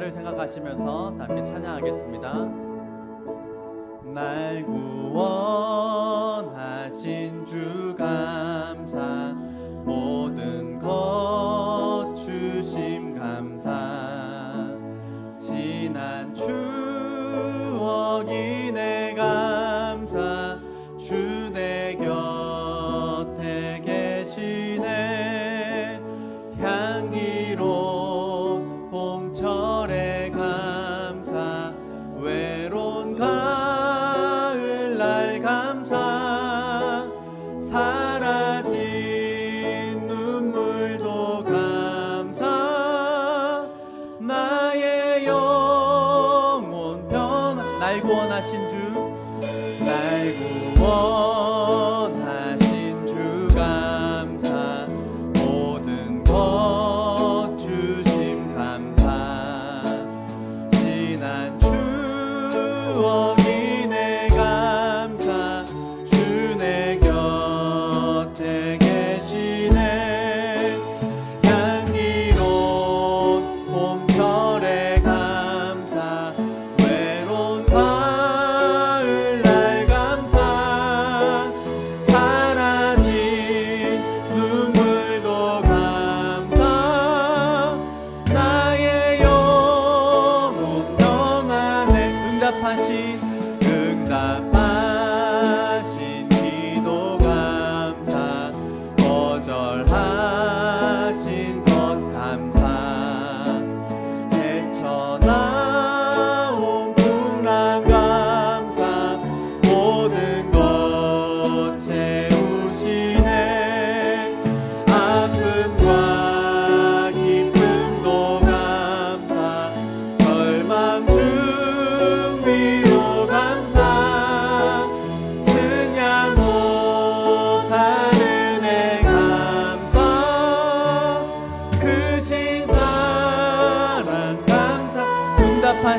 가사를 생각하시면서 함께 찬양하겠습니다. 날 구원하신 주 감사 모든 것 爱过我。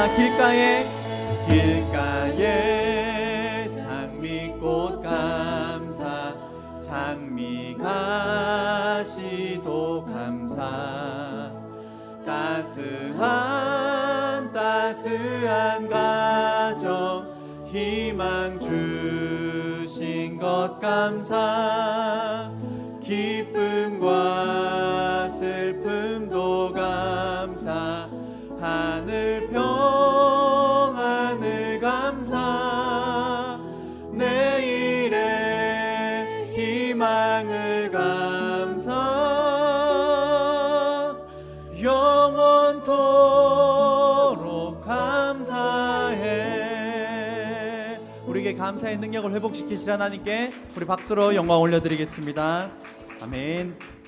자 길가에. 길가에 장미꽃 감사 장미가시도 감사. 따스한 따스한 가정 희망 주신 것 감사. 감사. 영원토록 감사해. 우리에게 감사의 능력을 회복시키실 하나님께 우리 박수로 영광 올려드리겠습니다. 아멘.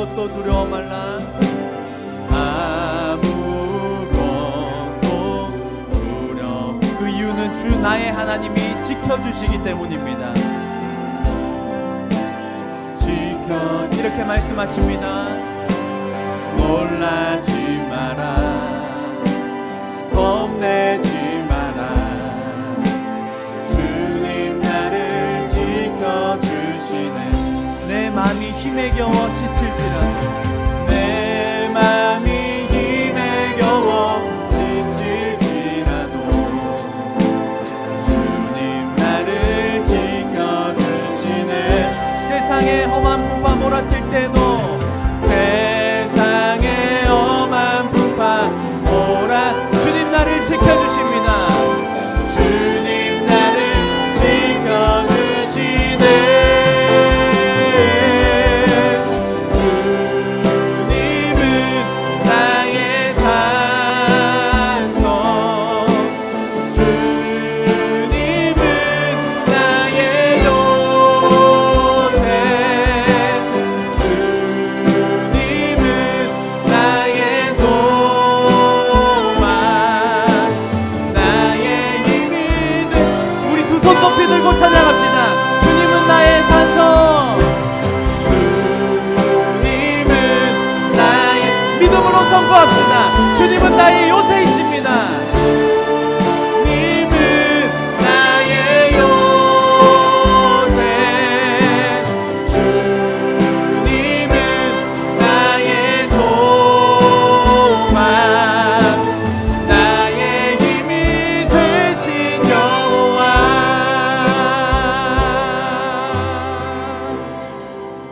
아무것도 두려워 말라. 아무것도 두려워. 그 이유는 주 나의 하나님이 지켜주시기 때문입니다. 지켜 이렇게 말씀하십니다. 놀라지 마라. 겁내지 마라. 주님 나를 지켜주시네. 내 마음이 힘에 겨워 ordenou. 你们的意